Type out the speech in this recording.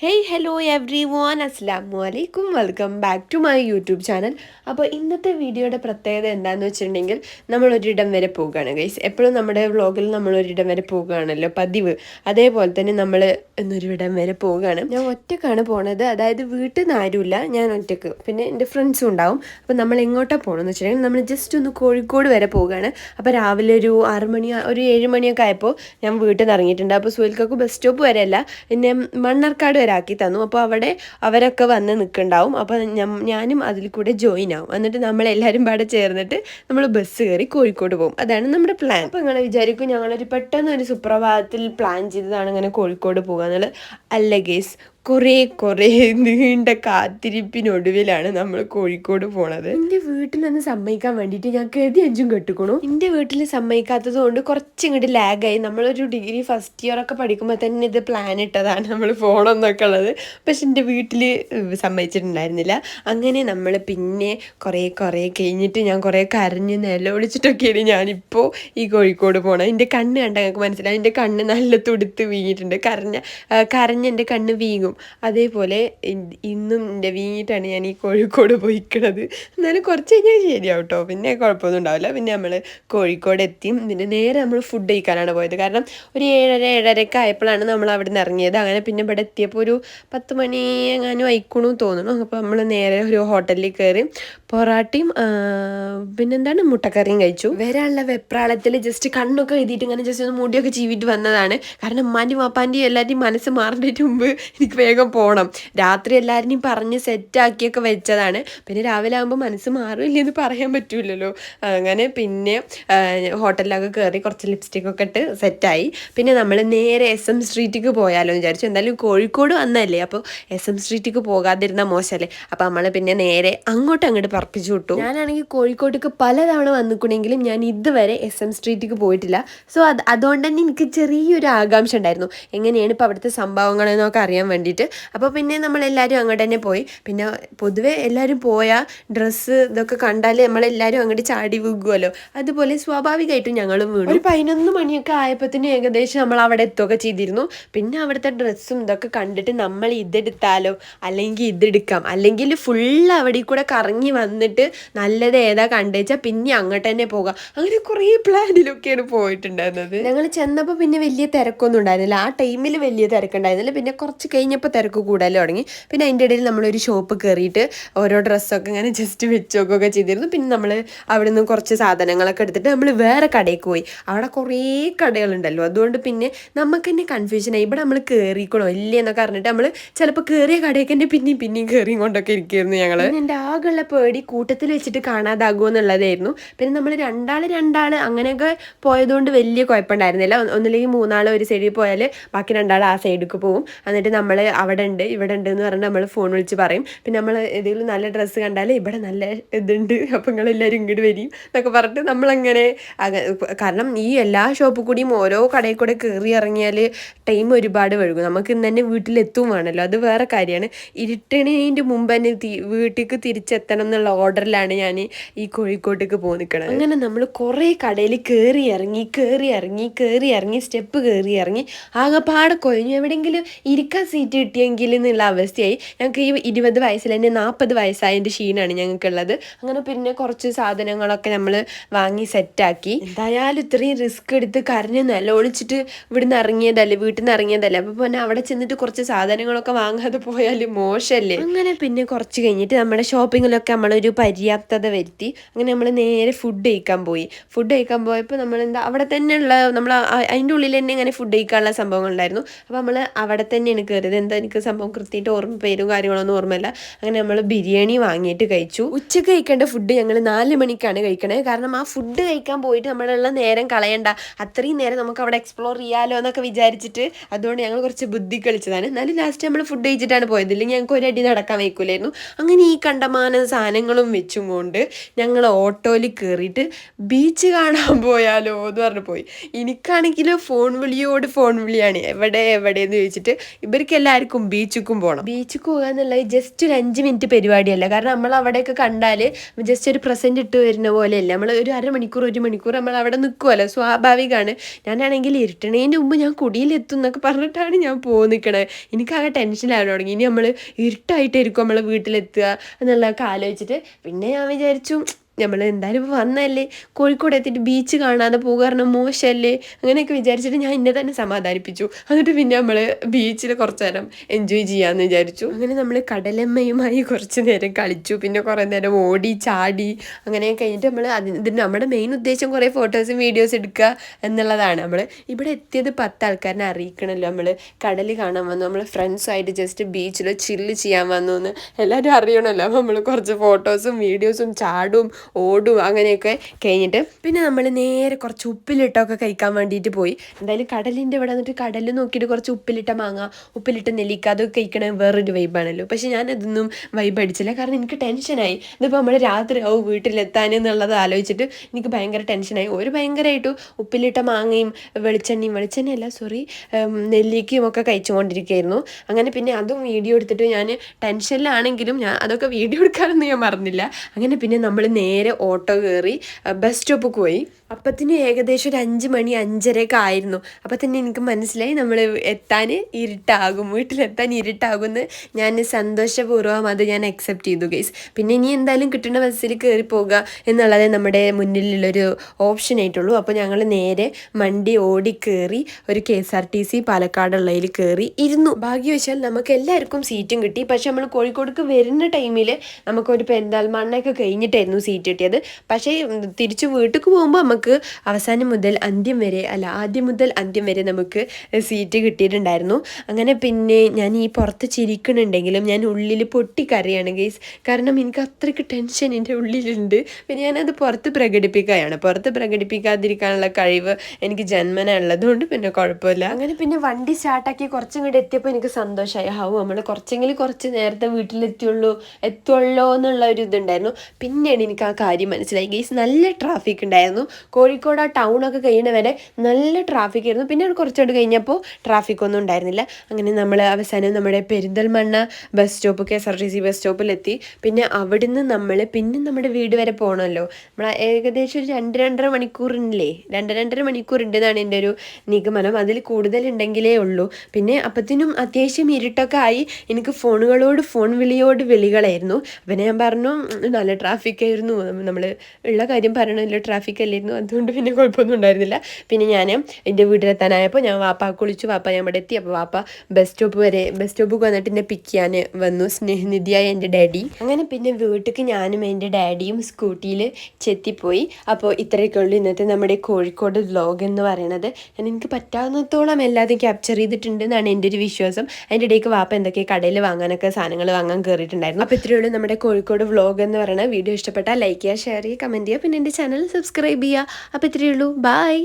Hey hello every one അസ്ലാമു അലൈക്കും welcome back to my YouTube channel അപ്പോൾ ഇന്നത്തെ വീഡിയോയുടെ പ്രത്യേകത എന്താണെന്ന് വെച്ചിട്ടുണ്ടെങ്കിൽ നമ്മൾ ഒരിടം വരെ പോവുകയാണ് ഗൈസ് എപ്പോഴും നമ്മുടെ വ്ളോഗിൽ നമ്മൾ ഒരിടം വരെ പോവുകയാണല്ലോ പതിവ്. അതേപോലെ തന്നെ നമ്മൾ ഇന്നൊരിടം വരെ പോവുകയാണ്. ഞാൻ ഒറ്റക്കാണ് പോണത്. അതായത് വീട്ടിൽ നിന്ന് ആരുമില്ല. ഞാൻ ഒറ്റയ്ക്ക്. പിന്നെ എന്റെ ഫ്രണ്ട്സും ഉണ്ടാവും. അപ്പോൾ നമ്മൾ എങ്ങോട്ടാണ് പോകണമെന്ന് വെച്ചിട്ടുണ്ടെങ്കിൽ നമ്മൾ ജസ്റ്റ് ഒന്ന് കോഴിക്കോട് വരെ പോവുകയാണ്. അപ്പോൾ രാവിലെ ഒരു ആറ് മണി ഒരു ഏഴ് മണിയൊക്കെ ആയപ്പോൾ ഞാൻ വീട്ടിൽ നിന്ന് ഇറങ്ങിയിട്ടുണ്ട്. അപ്പോൾ സുഹൽക്കൊക്കെ ബസ് സ്റ്റോപ്പ് വരെയല്ല പിന്നെ മണ്ണാർക്കാട് വരെ തന്നു. അപ്പോൾ അവിടെ അവരൊക്കെ വന്ന് നിൽക്കുന്നുണ്ടാവും. അപ്പോൾ ഞാനും അതിൽ കൂടെ ജോയിൻ ആവും. എന്നിട്ട് നമ്മളെല്ലാവരും പാടെ ചേർന്നിട്ട് നമ്മൾ ബസ് കയറി കോഴിക്കോട് പോകും. അതാണ് നമ്മുടെ പ്ലാൻ അപ്പോൾ നിങ്ങൾ വിചാരിക്കും ഞങ്ങളൊരു പെട്ടെന്ന് ഒരു സുപ്രഭാതത്തിൽ പ്ലാൻ ചെയ്തതാണ് ഇങ്ങനെ കോഴിക്കോട് പോകുക എന്നുള്ളത്. അല്ല ഗേസ് കുറേ കുറേ നീണ്ട കാത്തിരിപ്പിനൊടുവിലാണ് നമ്മൾ കോഴിക്കോട് പോണത്. വീട്ടിൽ വീട്ടിലൊന്ന് സമ്മതിക്കാൻ വേണ്ടിയിട്ട് ഞാൻ കരുതി അഞ്ചും കെട്ടിക്കണു. എന്റെ വീട്ടിൽ സമ്മതിക്കാത്തത് കൊണ്ട് കുറച്ച് ഇങ്ങോട്ട് ലാഗായി. നമ്മളൊരു ഡിഗ്രി ഫസ്റ്റ് ഇയർ ഒക്കെ പഠിക്കുമ്പോൾ തന്നെ ഇത് പ്ലാൻ ഇട്ടതാണ് നമ്മൾ പോകണമെന്നൊക്കെ ഉള്ളത്. പക്ഷെ എന്റെ വീട്ടിൽ സമ്മതിച്ചിട്ടുണ്ടായിരുന്നില്ല. അങ്ങനെ നമ്മൾ പിന്നെ കുറേ കുറേ കഴിഞ്ഞിട്ട് ഞാൻ കുറേ കരഞ്ഞ് നിലവിളിച്ചിട്ടൊക്കെയാണ് ഞാനിപ്പോൾ ഈ കോഴിക്കോട് പോകണം എന്റെ കണ്ണ് കണ്ട ഞങ്ങൾക്ക് മനസ്സിലായി. എന്റെ കണ്ണ് നല്ല തുടുത്ത് വീങ്ങിയിട്ടുണ്ട്. കരഞ്ഞ കരഞ്ഞ കരഞ്ഞ് എന്റെ കണ്ണ് വീങ്ങും. അതേപോലെ ഇന്നും എന്റെ വീങ്ങിയിട്ടാണ് ഞാൻ ഈ കോഴിക്കോട് പോയിക്കണത്. എന്നാലും കുറച്ച് കഴിഞ്ഞാൽ ശരിയാവും കേട്ടോ പിന്നെ കുഴപ്പമൊന്നും ഉണ്ടാവില്ല. പിന്നെ നമ്മൾ കോഴിക്കോട് എത്തി പിന്നെ നേരെ നമ്മൾ ഫുഡ് കഴിക്കാനാണ് പോയത്. കാരണം ഒരു ഏഴര ഏഴരയൊക്കെ ആയപ്പോഴാണ് നമ്മൾ അവിടെ നിന്ന് ഇറങ്ങിയത്. അങ്ങനെ പിന്നെ ഇവിടെ എത്തിയപ്പോൾ ഒരു പത്ത് മണി എങ്ങാനും അയക്കണു തോന്നുന്നു. അപ്പോൾ നമ്മൾ നേരെ ഒരു ഹോട്ടലിൽ കയറി പൊറാട്ടയും പിന്നെന്താണ്? മുട്ടക്കറിയും കഴിച്ചു. വരാനുള്ള വെപ്രാളത്തിൽ ജസ്റ്റ് കണ്ണൊക്കെ എഴുതിയിട്ട് ഇങ്ങനെ ജസ്റ്റ് ഒന്ന് മുടിയൊക്കെ ചീവിട്ട് വന്നതാണ്. കാരണം ഉമ്മാന്റെയും വാപ്പാന്റെയും എല്ലാവരുടെയും മനസ്സ് മാറിന്റെ മുമ്പ് എനിക്ക് വേഗം പോകണം രാത്രി എല്ലാവരെയും പറഞ്ഞ് സെറ്റാക്കിയൊക്കെ വെച്ചതാണ്. പിന്നെ രാവിലെ ആകുമ്പോൾ മനസ്സ് മാറില്ല എന്ന് പറയാൻ പറ്റില്ലല്ലോ അങ്ങനെ പിന്നെ ഹോട്ടലിലൊക്കെ കയറി കുറച്ച് ലിപ്സ്റ്റിക് ഒക്കെ ഇട്ട് സെറ്റായി. പിന്നെ നമ്മൾ നേരെ എസ് എം സ്ട്രീറ്റിക്ക് പോയാലോ എന്ന് വിചാരിച്ചു. എന്തായാലും കോഴിക്കോട് വന്നല്ലേ അപ്പോൾ എസ് എം സ്ട്രീറ്റിക്ക് പോകാതിരുന്ന മോശമല്ലേ അപ്പോൾ നമ്മൾ പിന്നെ നേരെ അങ്ങോട്ട് അങ്ങോട്ട് പറപ്പിച്ചു വിട്ടു. ഞാനാണെങ്കിൽ കോഴിക്കോട്ടേക്ക് പലതവണ വന്നിക്കുണെങ്കിലും ഞാൻ ഇതുവരെ എസ് എം സ്ട്രീറ്റിക്ക് പോയിട്ടില്ല. സോ അത് അതുകൊണ്ട് തന്നെ എനിക്ക് ചെറിയൊരു ആകാംക്ഷ ഉണ്ടായിരുന്നു. എങ്ങനെയാണ് ഇപ്പോൾ അവിടുത്തെ സംഭവങ്ങളെന്നൊക്കെ അറിയാൻ വേണ്ടിയിട്ട്. അപ്പോൾ പിന്നെ നമ്മളെല്ലാവരും അങ്ങോട്ട് തന്നെ പോയി. പിന്നെ പൊതുവെ എല്ലാവരും പോയാൽ ഡ്രസ്സ് ഇതൊക്കെ കണ്ടാൽ നമ്മളെല്ലാവരും അങ്ങോട്ട് ചാടി വീകുമല്ലോ അതുപോലെ സ്വാഭാവികമായിട്ടും ഞങ്ങളും വീണു. ഒരു പതിനൊന്ന് മണിയൊക്കെ ആയപ്പോഴത്തേനും ഏകദേശം നമ്മൾ അവിടെ എത്തുകയൊക്കെ ചെയ്തിരുന്നു. പിന്നെ അവിടുത്തെ ഡ്രസ്സും ഇതൊക്കെ കണ്ടിട്ട് നമ്മൾ ഇതെടുത്താലോ? അല്ലെങ്കിൽ ഇതെടുക്കാം. അല്ലെങ്കിൽ ഫുൾ അവിടെ കൂടെ കറങ്ങി വന്നിട്ട് നല്ലത് ഏതാ കണ്ടുവച്ചാൽ പിന്നെ അങ്ങോട്ട് തന്നെ പോകാം. അങ്ങനെ കുറേ പ്ലാനിലൊക്കെയാണ് പോയിട്ടുണ്ടായിരുന്നത്. ഞങ്ങൾ ചെന്നപ്പോൾ പിന്നെ വലിയ തിരക്കൊന്നും ഉണ്ടായിരുന്നില്ല. ആ ടൈമിൽ വലിയ തിരക്കുണ്ടായിരുന്നില്ല. പിന്നെ കുറച്ച് കഴിഞ്ഞപ്പോൾ തിരക്ക് കൂടാൻ തുടങ്ങി. പിന്നെ അതിന്റെ ഇടയിൽ നമ്മളൊരു ഷോപ്പ് കയറിയിട്ട് ഓരോ ഡ്രസ്സൊക്കെ ഇങ്ങനെ ജസ്റ്റ് വെച്ച് നോക്കുകയൊക്കെ ചെയ്തിരുന്നു. പിന്നെ നമ്മൾ അവിടെ നിന്ന് കുറച്ച് സാധനങ്ങളൊക്കെ എടുത്തിട്ട് നമ്മൾ വേറെ കടയിലേക്ക് പോയി. അവിടെ കുറേ കടകളുണ്ടല്ലോ. അതുകൊണ്ട് പിന്നെ നമുക്ക് തന്നെ കൺഫ്യൂഷനായി ഇവിടെ നമ്മൾ കയറിക്കണോ ഇല്ലേ എന്നൊക്കെ അറിഞ്ഞിട്ട് നമ്മൾ ചിലപ്പോൾ കയറിയ കടയൊക്കെ തന്നെ പിന്നെയും പിന്നെയും കയറിയും കൊണ്ടൊക്കെ ഇരിക്കുമായിരുന്നു ഞങ്ങൾ എന്റെ ആകെയുള്ള പേടി കൂട്ടത്തിൽ വെച്ചിട്ട് കാണാതാകുമോ എന്നുള്ളതായിരുന്നു. പിന്നെ നമ്മൾ രണ്ടാൾ രണ്ടാൾ അങ്ങനെയൊക്കെ പോയതുകൊണ്ട് വലിയ കുഴപ്പമുണ്ടായിരുന്നില്ല. ഒന്ന് ഒന്നില്ലെങ്കിൽ മൂന്നാൾ ഒരു സൈഡിൽ പോയാൽ ബാക്കി രണ്ടാൾ ആ സൈഡിലേക്ക് പോകും എന്നിട്ട് നമ്മൾ അവിടെ ഉണ്ട് ഇവിടെ ഉണ്ട് എന്ന് പറഞ്ഞാൽ നമ്മൾ ഫോൺ വിളിച്ച് പറയും. പിന്നെ നമ്മൾ ഏതെങ്കിലും നല്ല ഡ്രസ്സ് കണ്ടാൽ ഇവിടെ നല്ല ഇതുണ്ട് അപ്പം നിങ്ങളെല്ലാവരും ഇങ്ങോട്ട് വരും എന്നൊക്കെ പറഞ്ഞിട്ട് നമ്മളങ്ങനെ കാരണം ഈ എല്ലാ ഷോപ്പിൽ കൂടിയും ഓരോ കടയിൽ കൂടെ കയറി ഇറങ്ങിയാൽ ടൈം ഒരുപാട് വഴുകും നമുക്ക് ഇന്ന് തന്നെ വീട്ടിലെത്തും വേണമല്ലോ അത് വേറെ കാര്യമാണ്. ഇരുട്ടണേന്റെ മുമ്പ് തന്നെ വീട്ടിലേക്ക് തിരിച്ചെത്തണം എന്നുള്ള ഓർഡറിലാണ് ഞാൻ ഈ കോഴിക്കോട്ടേക്ക് പോകുന്നത് നിൽക്കുന്നത് അങ്ങനെ നമ്മൾ കുറേ കടയിൽ കയറി ഇറങ്ങി കയറി ഇറങ്ങി കയറി ഇറങ്ങി സ്റ്റെപ്പ് കയറി ഇറങ്ങി ആകെപ്പാടെ കൊഴിഞ്ഞു. എവിടെയെങ്കിലും ഇരിക്കാൻ സീറ്റ് കിട്ടിയെങ്കിൽ എന്നുള്ള അവസ്ഥയായി. ഞങ്ങൾക്ക് ഈ ഇരുപത് വയസ്സിൽ തന്നെ നാൽപ്പത് വയസ്സായതിന്റെ ക്ഷീണമാണ് ഞങ്ങൾക്കുള്ളത്. അങ്ങനെ പിന്നെ കുറച്ച് സാധനങ്ങളൊക്കെ നമ്മൾ വാങ്ങി സെറ്റാക്കി. എന്തായാലും ഇത്രയും റിസ്ക് എടുത്ത് കരഞ്ഞ് ഒളിച്ചിട്ട് ഇവിടുന്ന് ഇറങ്ങിയതല്ലേ വീട്ടിൽ നിന്ന് ഇറങ്ങിയതല്ലേ? അപ്പോൾ പിന്നെ അവിടെ ചെന്നിട്ട് കുറച്ച് സാധനങ്ങളൊക്കെ വാങ്ങാതെ പോയാൽ മോശമല്ലേ? അങ്ങനെ പിന്നെ കുറച്ച് കഴിഞ്ഞിട്ട് നമ്മുടെ ഷോപ്പിങ്ങിലൊക്കെ നമ്മളൊരു പര്യാപ്തത വരുത്തി. അങ്ങനെ നമ്മൾ നേരെ ഫുഡ് കഴിക്കാൻ പോയി. ഫുഡ് കഴിക്കാൻ പോയപ്പോൾ നമ്മൾ എന്താ അവിടെ തന്നെയുള്ള നമ്മൾ അതിന്റെ ഉള്ളിൽ തന്നെ ഇങ്ങനെ ഫുഡ് കഴിക്കാനുള്ള സംഭവങ്ങളുണ്ടായിരുന്നു അപ്പോൾ നമ്മൾ അവിടെ തന്നെയാണ് കയറിയത്. എന്താ എനിക്ക് സംഭവം കൃത്യമായിട്ട് ഓർമ്മ പേരും കാര്യങ്ങളൊന്നും ഓർമ്മയില്ല. അങ്ങനെ നമ്മൾ ബിരിയാണി വാങ്ങിയിട്ട് കഴിച്ചു. ഉച്ചയ്ക്ക് കഴിക്കേണ്ട ഫുഡ് ഞങ്ങൾ നാല് മണിക്കാണ് കഴിക്കണേ. കാരണം ആ ഫുഡ് കഴിക്കാൻ പോയിട്ട് നമ്മളുള്ള നേരം കളയണ്ട. അത്രയും നേരം നമുക്ക് അവിടെ എക്സ്പ്ലോർ ചെയ്യാലോ എന്നൊക്കെ വിചാരിച്ചിട്ട് അതുകൊണ്ട് ഞങ്ങൾ കുറച്ച് ബുദ്ധി കളിച്ചതാണ്. എന്നാലും ലാസ്റ്റ് നമ്മൾ ഫുഡ് കഴിച്ചിട്ടാണ് പോയത്. ഇല്ലെങ്കിൽ ഞങ്ങൾക്ക് ഒരടി നടക്കാൻ വയ്ക്കൂലായിരുന്നു. അങ്ങനെ ഈ കണ്ടമാന സാധനങ്ങളും വെച്ചും കൊണ്ട് ഞങ്ങൾ ഓട്ടോയിൽ കയറിയിട്ട് ബീച്ച് കാണാൻ പോയാലോ എന്ന് പറഞ്ഞു പോയി. എനിക്കാണെങ്കിൽ ഫോൺ വിളിയോട് ഫോൺ വിളിയാണ്. എവിടെ എവിടെ എന്ന് ചോദിച്ചിട്ട് ഇവർക്കെല്ലാം എല്ലാവർക്കും ബീച്ചിക്കും പോകണം ബീച്ചിൽ പോകുക എന്നുള്ളത് ജസ്റ്റ് ഒരു അഞ്ച് മിനിറ്റ് പരിപാടിയല്ല. കാരണം നമ്മൾ അവിടെയൊക്കെ കണ്ടാൽ ജസ്റ്റ് ഒരു പ്രസന്റ് ഇട്ട് വരുന്ന പോലെയല്ല. നമ്മൾ ഒരു അരമണിക്കൂർ ഒരു മണിക്കൂർ നമ്മൾ അവിടെ നിൽക്കുമല്ലോ സ്വാഭാവികമാണ് ഞാനാണെങ്കിൽ ഇരുട്ടണേന്റെ മുമ്പ് ഞാൻ കുടിയിലെത്തും എന്നൊക്കെ പറഞ്ഞിട്ടാണ് ഞാൻ പോകുന്നത് നിൽക്കണത് എനിക്കാകെ ടെൻഷനാകാൻ തുടങ്ങി. ഇനി നമ്മൾ ഇരുട്ടായിട്ടായിരിക്കും നമ്മൾ വീട്ടിലെത്തുക എന്നുള്ളതൊക്കെ ആലോചിച്ചിട്ട് പിന്നെ ഞാൻ വിചാരിച്ചു നമ്മൾ എന്തായാലും ഇപ്പോൾ വന്നതല്ലേ? കോഴിക്കോട് എത്തിയിട്ട് ബീച്ച് കാണാതെ പോകാറുണ്ട് മോശമല്ലേ അങ്ങനെയൊക്കെ വിചാരിച്ചിട്ട് ഞാൻ എന്നെ തന്നെ സമാധാനിപ്പിച്ചു. എന്നിട്ട് പിന്നെ നമ്മൾ ബീച്ചിൽ കുറച്ച് നേരം എൻജോയ് ചെയ്യാമെന്ന് വിചാരിച്ചു. അങ്ങനെ നമ്മൾ കടലമ്മയുമായി കുറച്ച് നേരം കളിച്ചു. പിന്നെ കുറേ നേരം ഓടി ചാടി അങ്ങനെ കഴിഞ്ഞിട്ട് നമ്മൾ അതിന് നമ്മുടെ മെയിൻ ഉദ്ദേശം കുറേ ഫോട്ടോസും വീഡിയോസ് എടുക്കുക എന്നുള്ളതാണ്. നമ്മൾ ഇവിടെ എത്തിയത് പത്ത് ആൾക്കാരനെ അറിയിക്കണമല്ലോ നമ്മൾ കടൽ കാണാൻ വന്നു. നമ്മൾ ഫ്രണ്ട്സുമായിട്ട് ജസ്റ്റ് ബീച്ചിൽ ചില്ല് ചെയ്യാൻ വന്നു എന്ന് എല്ലാവരും അറിയണമല്ലോ നമ്മൾ കുറച്ച് ഫോട്ടോസും വീഡിയോസും ചാടും ഓടും അങ്ങനെയൊക്കെ കഴിഞ്ഞിട്ട്. പിന്നെ നമ്മൾ നേരെ കുറച്ച് ഉപ്പിലിട്ടൊക്കെ കഴിക്കാൻ വേണ്ടിയിട്ട് പോയി. എന്തായാലും കടലിന്റെ ഇവിടെ വന്നിട്ട് കടലിൽ നോക്കിയിട്ട് കുറച്ച് ഉപ്പിലിട്ട മാങ്ങ ഉപ്പിലിട്ട നെല്ലിക്ക അതൊക്കെ കഴിക്കണ വേറൊരു വൈബാണല്ലോ പക്ഷെ ഞാൻ അതൊന്നും വൈബ് അടിച്ചില്ല. കാരണം എനിക്ക് ടെൻഷനായി ഇതിപ്പോൾ നമ്മൾ രാത്രി ആവും വീട്ടിലെത്താൻ എന്നുള്ളത് ആലോചിച്ചിട്ട് എനിക്ക് ഭയങ്കര ടെൻഷനായി ഒരു ഭയങ്കരമായിട്ട് ഉപ്പിലിട്ട മാങ്ങയും വെളിച്ചെണ്ണയും വെളിച്ചെണ്ണയല്ല സോറി നെല്ലിക്കയും ഒക്കെ കഴിച്ചുകൊണ്ടിരിക്കുകയായിരുന്നു അങ്ങനെ പിന്നെ അതും വീഡിയോ എടുത്തിട്ട് ഞാൻ ടെൻഷനിലാണെങ്കിലും ഞാൻ അതൊക്കെ വീഡിയോ എടുക്കാനൊന്നും ഞാൻ മറന്നില്ല. അങ്ങനെ പിന്നെ നമ്മൾ നേരെ ഓട്ടോ കയറി ബസ് സ്റ്റോപ്പിൽ പോയി. അപ്പത്തിന് ഏകദേശം ഒരു അഞ്ച് മണി അഞ്ചരയൊക്കെ ആയിരുന്നു. അപ്പം തന്നെ എനിക്ക് മനസ്സിലായി നമ്മൾ എത്താൻ ഇരുട്ടാകും. വീട്ടിലെത്താൻ ഇരുട്ടാകുമെന്ന് ഞാൻ സന്തോഷപൂർവം അത് ഞാൻ അക്സെപ്റ്റ് ചെയ്തു ഗൈസ് പിന്നെ ഇനി എന്തായാലും കിട്ടുന്ന ബസ്സിൽ കയറി പോകുക എന്നുള്ളതേ നമ്മുടെ മുന്നിലുള്ളൊരു ഓപ്ഷൻ ആയിട്ടുള്ളൂ. അപ്പോൾ ഞങ്ങൾ നേരെ മണ്ടി ഓടി കയറി ഒരു K S R T C പാലക്കാടുള്ളതിൽ കയറി ഇരുന്നു. ഭാഗ്യവശാൽ നമുക്ക് എല്ലാവർക്കും സീറ്റും കിട്ടി. പക്ഷേ നമ്മൾ കോഴിക്കോടേക്ക് വരുന്ന ടൈമിൽ നമുക്കൊരു പെരിന്തൽമണ്ണയൊക്കെ കഴിഞ്ഞിട്ടായിരുന്നു സീറ്റ് കിട്ടിയത്. പക്ഷേ തിരിച്ച് വീട്ടിൽ പോകുമ്പോൾ നമുക്ക് അവസാനം മുതൽ അന്ത്യം വരെ അല്ല ആദ്യം മുതൽ അന്ത്യം വരെ നമുക്ക് സീറ്റ് കിട്ടിയിട്ടുണ്ടായിരുന്നു. അങ്ങനെ പിന്നെ ഞാൻ ഈ പുറത്ത് ചിരിക്കണുണ്ടെങ്കിലും ഞാൻ ഉള്ളിൽ പൊട്ടിക്കറിയാണ് ഗൈസ് കാരണം എനിക്ക് അത്രയ്ക്ക് ടെൻഷൻ എന്റെ ഉള്ളിലുണ്ട്. പിന്നെ ഞാനത് പുറത്ത് പ്രകടിപ്പിക്കുകയാണ്. പുറത്ത് പ്രകടിപ്പിക്കാതിരിക്കാനുള്ള കഴിവ് എനിക്ക് ജന്മന ഉള്ളതുകൊണ്ട് പിന്നെ കുഴപ്പമില്ല. അങ്ങനെ പിന്നെ വണ്ടി സ്റ്റാർട്ടാക്കി കുറച്ചും കൂടെ എത്തിയപ്പോൾ എനിക്ക് സന്തോഷമായി. ഹാവും നമ്മൾ കുറച്ചെങ്കിലും കുറച്ച് നേരത്തെ വീട്ടിലെത്തിയുള്ളൂ എത്തുള്ളൂ എന്നുള്ള ഒരു ഇതുണ്ടായിരുന്നു. പിന്നെയാണ് എനിക്ക് ആ കാര്യം മനസ്സിലായി. ഗൈസ് നല്ല ട്രാഫിക് ഉണ്ടായിരുന്നു. കോഴിക്കോട് ആ ടൗണൊക്കെ കഴിയണ വരെ നല്ല ട്രാഫിക് ആയിരുന്നു. പിന്നെ കുറച്ചുകൊണ്ട് കഴിഞ്ഞപ്പോൾ ട്രാഫിക് ഒന്നും ഉണ്ടായിരുന്നില്ല. അങ്ങനെ നമ്മൾ അവസാനം നമ്മുടെ Perinthalmanna bus stop K S R T C bus സ്റ്റോപ്പിലെത്തി പിന്നെ അവിടുന്ന് നമ്മൾ പിന്നെ നമ്മുടെ വീട് വരെ പോകണമല്ലോ നമ്മൾ ഏകദേശം ഒരു രണ്ട് രണ്ടര മണിക്കൂറിനില്ലേ? രണ്ട് രണ്ടര മണിക്കൂർ ഉണ്ടെന്നാണ് എന്റെ ഒരു നിഗമനം. അതിൽ കൂടുതലുണ്ടെങ്കിലേ ഉള്ളൂ. പിന്നെ അപ്പത്തിനും അത്യാവശ്യം ഇരുട്ടൊക്കെ ആയി. എനിക്ക് ഫോണുകളോട് ഫോൺ വിളിയോട് വിളികളായിരുന്നു. പിന്നെ ഞാൻ പറഞ്ഞു നല്ല ട്രാഫിക് ആയിരുന്നു. നമ്മൾ ഉള്ള കാര്യം പറയണമല്ലോ ട്രാഫിക് അല്ലായിരുന്നു. അതുകൊണ്ട് പിന്നെ കുഴപ്പമൊന്നും ഉണ്ടായിരുന്നില്ല. പിന്നെ ഞാൻ എന്റെ വീട്ടിലെത്താനായപ്പോൾ ഞാൻ വാപ്പ കുളിച്ചു. വാപ്പ ഞാൻ ഇവിടെ എത്തി അപ്പോൾ വാപ്പ ബസ് സ്റ്റോപ്പ് വരെ ബസ് സ്റ്റോപ്പിൽ വന്നിട്ട് എന്നെ പിക്ക് ചെയ്യാൻ വന്നു. സ്നേഹനിധിയായ എന്റെ ഡാഡി. അങ്ങനെ പിന്നെ വീട്ടിലേക്ക് ഞാനും എന്റെ ഡാഡിയും സ്കൂട്ടിയിൽ ചെത്തിപ്പോയി. അപ്പോൾ ഇത്രയൊക്കെ ഉള്ളൂ ഇന്നത്തെ നമ്മുടെ കോഴിക്കോട് വ്ലോഗ് എന്ന് പറയുന്നത് ഞാൻ എനിക്ക് പറ്റാവുന്നത്തോളം എല്ലാതും ക്യാപ്ചർ ചെയ്തിട്ടുണ്ട് എന്നാണ് എന്റെ ഒരു വിശ്വാസം. അതിന്റെ ഇടയ്ക്ക് വാപ്പ എന്തൊക്കെ കടയിൽ വാങ്ങാനൊക്കെ സാധനങ്ങൾ വാങ്ങാൻ കയറിയിട്ടുണ്ടായിരുന്നു അപ്പോൾ ഇത്രയേ ഉള്ളൂ നമ്മുടെ കോഴിക്കോട് വ്ലോഗ് എന്ന് പറയുന്നത് വീഡിയോ ഇഷ്ടപ്പെട്ടാൽ ലൈക്ക് ചെയ്യുക ഷെയർ ചെയ്യുക കമന്റ് ചെയ്യുക. പിന്നെ എന്റെ ചാനൽ സബ്സ്ക്രൈബ് ചെയ്യുക. അപ്പോൾ ഇത്രയേ ഉള്ളൂ. ബൈ